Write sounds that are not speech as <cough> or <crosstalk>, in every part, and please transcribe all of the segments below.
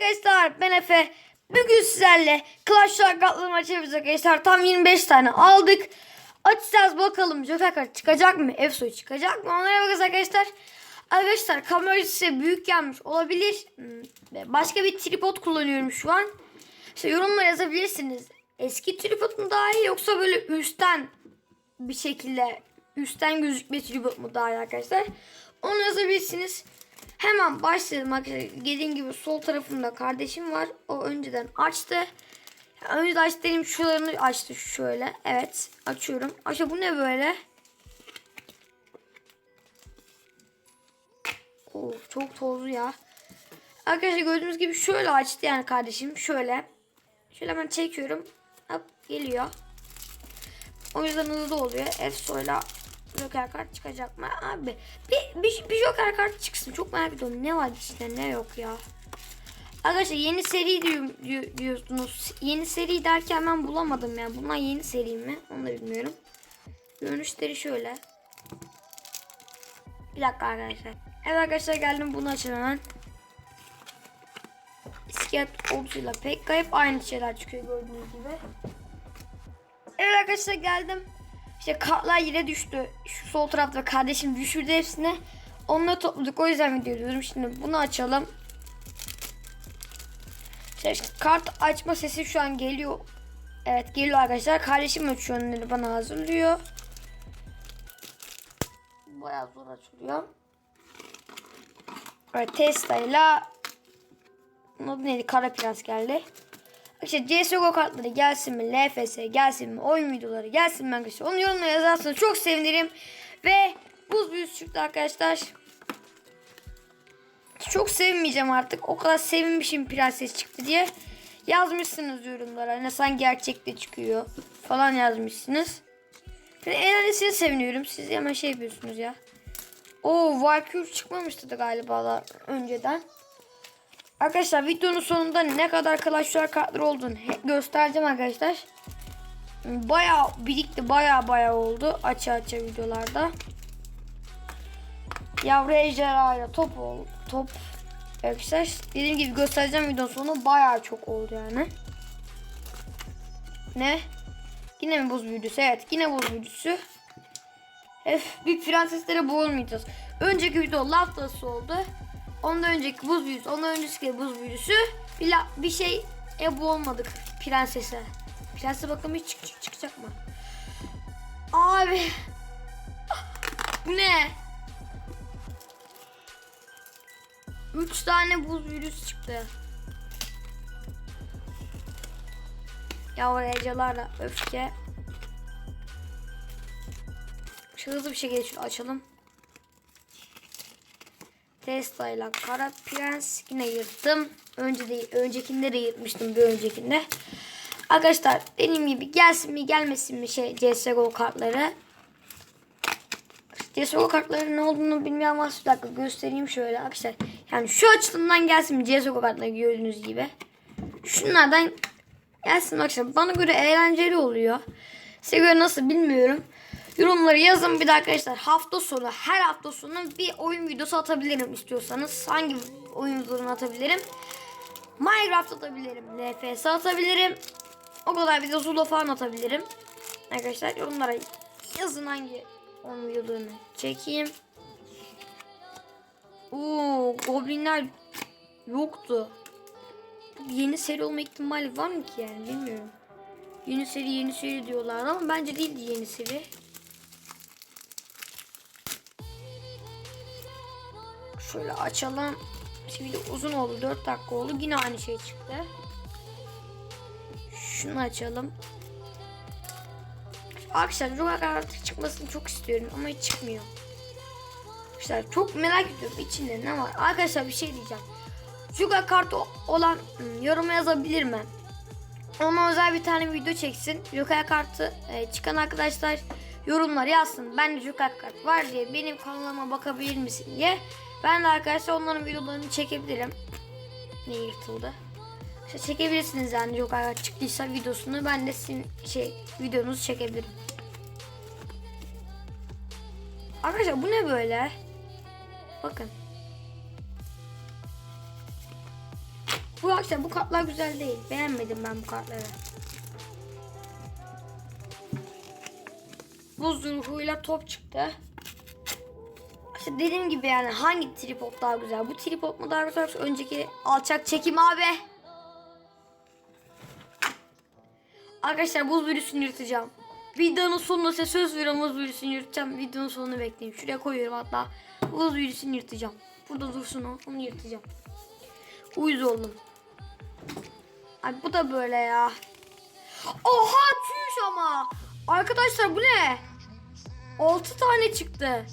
arkadaşlar ben Efe. Bugün sizlerle Clash Royale katılım açıyoruz arkadaşlar. Tam 25 tane aldık. Açacağız bakalım Joker kart çıkacak mı? Efsoy çıkacak mı? Onlara bakacağız arkadaşlar. Arkadaşlar kamera size büyük gelmiş olabilir. Hmm, Başka bir tripod kullanıyorum şu an. İşte yorumlara yazabilirsiniz. Eski tripod mu daha iyi yoksa böyle üstten bir şekilde üstten gözükme tripod mu daha iyi arkadaşlar? Onu yazabilirsiniz. Hemen başlayalım arkadaşlar. Dediğim gibi sol tarafımda kardeşim var. O önceden açtı. Önce de açtı dediğim şularını açtı şöyle. Evet açıyorum. Aşağı bu ne böyle? Of çok tozlu ya. Arkadaşlar gördüğünüz gibi şöyle açtı yani kardeşim. Şöyle. Şöyle hemen çekiyorum. Hop geliyor. O yüzden hızlı oluyor. Efso'yla Joker kart çıkacak mı? Abi bir, bir, bir Joker kart çıksın. Çok merak ediyorum. Ne var içinde ne yok ya. Arkadaşlar yeni seri diyor, diyor- diyorsunuz. Yeni seri derken ben bulamadım ya. Bunlar yeni seri mi? Onu da bilmiyorum. Görünüşleri şöyle. Bir dakika arkadaşlar. Evet arkadaşlar geldim bunu açalım hemen. İskelet ordusuyla pek kayıp aynı şeyler çıkıyor gördüğünüz gibi. Evet arkadaşlar geldim. İşte kartlar yere düştü. Şu sol tarafta kardeşim düşürdü hepsini. Onları topladık. O yüzden video diyorum. Şimdi bunu açalım. İşte kart açma sesi şu an geliyor. Evet geliyor arkadaşlar. Kardeşim açıyor onları bana hazırlıyor. Bayağı zor açılıyor. Evet Tesla'yla bunun adı neydi? Kara Prens geldi. İşte CSGO kartları gelsin mi? LFS gelsin mi? Oyun videoları gelsin mi arkadaşlar? Onu yorumlara yazarsanız çok sevinirim. Ve buz büyüsü çıktı arkadaşlar. Çok sevinmeyeceğim artık. O kadar sevinmişim prenses çıktı diye. Yazmışsınız yorumlara. Ne sen gerçekte çıkıyor falan yazmışsınız. Ben en önemlisini seviniyorum. Siz hemen şey yapıyorsunuz ya. O Valkyrie çıkmamıştı da galiba da önceden. Arkadaşlar videonun sonunda ne kadar Clash Royale kartları olduğunu göstereceğim arkadaşlar. Bayağı birikti bayağı bayağı oldu açı açı videolarda. Yavru ejderhayla top ol top arkadaşlar dediğim gibi göstereceğim videonun sonu bayağı çok oldu yani. Ne? Yine mi buz büyücüsü? Evet yine buz büyücüsü. Ef, bir prenseslere boğulmayacağız. Önceki video laf dası oldu. Ondan önceki buz büyücüsü, ondan önceki buz büyücüsü. Bir, la, bir şey e boğulmadık prensese. Prense bakalım hiç çık, çık- çıkacak mı? Abi. <laughs> Bu ne? Üç tane buz büyücüsü çıktı. Yavru ecelarla öfke. Şu hızlı bir şekilde açalım. Tesla ile Kara Prens yine yırttım. Önce de öncekinde de yırtmıştım bir öncekinde. Arkadaşlar dediğim gibi gelsin mi gelmesin mi şey CSGO kartları. CSGO kartları ne olduğunu bilmeyen varsa bir dakika göstereyim şöyle arkadaşlar. Yani şu açılımdan gelsin mi CSGO kartları gördüğünüz gibi. Şunlardan gelsin arkadaşlar. Bana göre eğlenceli oluyor. Size göre nasıl bilmiyorum. Yorumları yazın bir de arkadaşlar hafta sonu her hafta sonu bir oyun videosu atabilirim istiyorsanız. Hangi oyun videosunu atabilirim? Minecraft atabilirim. LFS atabilirim. O kadar video solo falan atabilirim. Arkadaşlar yorumlara yazın hangi oyun videolarını çekeyim. Oo, goblinler yoktu. Yeni seri olma ihtimali var mı ki yani bilmiyorum. Yeni seri yeni seri diyorlar ama bence değildi yeni seri. Şöyle açalım. Şimdi uzun oldu 4 dakika oldu yine aynı şey çıktı. Şunu açalım. Arkadaşlar Joker artık çıkmasını çok istiyorum ama hiç çıkmıyor. Arkadaşlar çok merak ediyorum içinde ne var. Arkadaşlar bir şey diyeceğim. Joker kartı olan hmm, yoruma yazabilir mi? Ona özel bir tane video çeksin. Joker kartı e, çıkan arkadaşlar yorumlar yazsın. Ben de Joker kart var diye benim kanalıma bakabilir misin diye. Ben de arkadaşlar onların videolarını çekebilirim. Ne yırtıldı? İşte çekebilirsiniz yani Joker kart çıktıysa videosunu ben de sizin şey videonuzu çekebilirim. Arkadaşlar bu ne böyle? Bakın. Bu akşam bu kartlar güzel değil. Beğenmedim ben bu kartları. Buz ruhuyla top çıktı. İşte dediğim gibi yani hangi tripod daha güzel? Bu tripod mu daha güzel önceki alçak çekim abi? Arkadaşlar buz virüsünü yırtacağım. Videonun sonunda size söz veriyorum buz virüsünü yırtacağım. Videonun sonunu bekleyin. Şuraya koyuyorum hatta. Buz virüsünü yırtacağım. Burada dursun o. Onu yırtacağım. Uyuz oldum. Ay bu da böyle ya. Oha çüş ama. Arkadaşlar bu ne? 6 tane çıktı.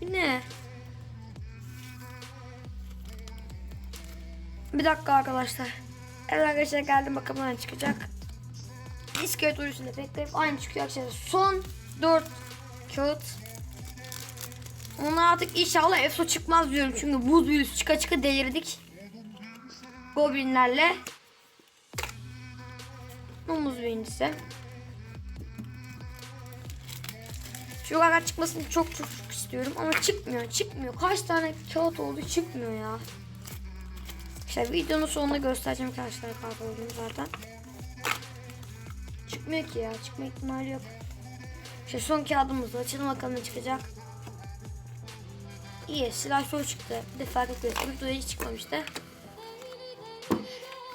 Bu ne? Bir dakika arkadaşlar. Evet arkadaşlar geldim bakalım ne çıkacak. İskelet uyusunda bekleyip aynı çıkıyor arkadaşlar. Son 4 kağıt. Ona artık inşallah EFSO çıkmaz diyorum. Çünkü buz büyüsü çıka çıka delirdik. Goblinlerle. Domuz birincisi. Şu kadar çıkmasını çok çok istiyorum ama çıkmıyor çıkmıyor. Kaç tane kağıt oldu çıkmıyor ya. İşte videonun sonunda göstereceğim kaç tane kağıt olduğunu zaten. Çıkmıyor ki ya çıkma ihtimali yok. İşte son kağıdımızı açalım bakalım ne çıkacak. İyi silah show çıktı. Bir de fark etmiyor. Videoda hiç çıkmamıştı.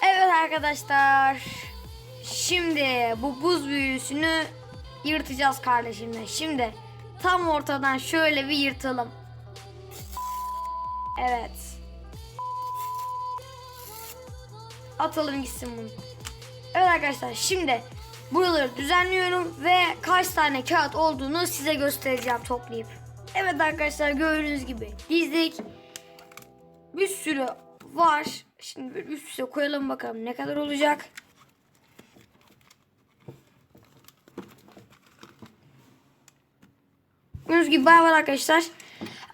Evet arkadaşlar. Şimdi bu buz büyüsünü yırtacağız kardeşimle. Şimdi tam ortadan şöyle bir yırtalım. Evet. Atalım gitsin bunu. Evet arkadaşlar şimdi buraları düzenliyorum ve kaç tane kağıt olduğunu size göstereceğim toplayıp. Evet arkadaşlar gördüğünüz gibi dizdik. Bir sürü var. Şimdi üst üste koyalım bakalım ne kadar olacak. Gördüğünüz gibi bayağı var arkadaşlar.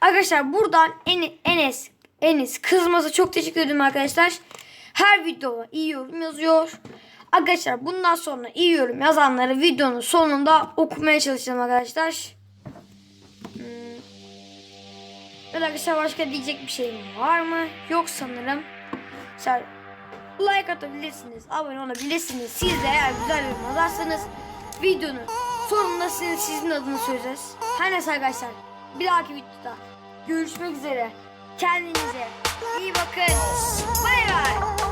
Arkadaşlar buradan en, Enes Enes kızması çok teşekkür ederim arkadaşlar. Her videoda iyi yorum yazıyor. Arkadaşlar bundan sonra iyi yorum yazanları videonun sonunda okumaya çalışacağım arkadaşlar. Hmm. Evet arkadaşlar başka diyecek bir şeyim var mı? Yok sanırım. Arkadaşlar like atabilirsiniz, abone olabilirsiniz. Siz de eğer güzel yorum yazarsanız videonun sonunda sizin, sizin adını söyleyeceğiz. Her neyse arkadaşlar bir dahaki videoda görüşmek üzere. Kendinize iyi bakın. Bay bay.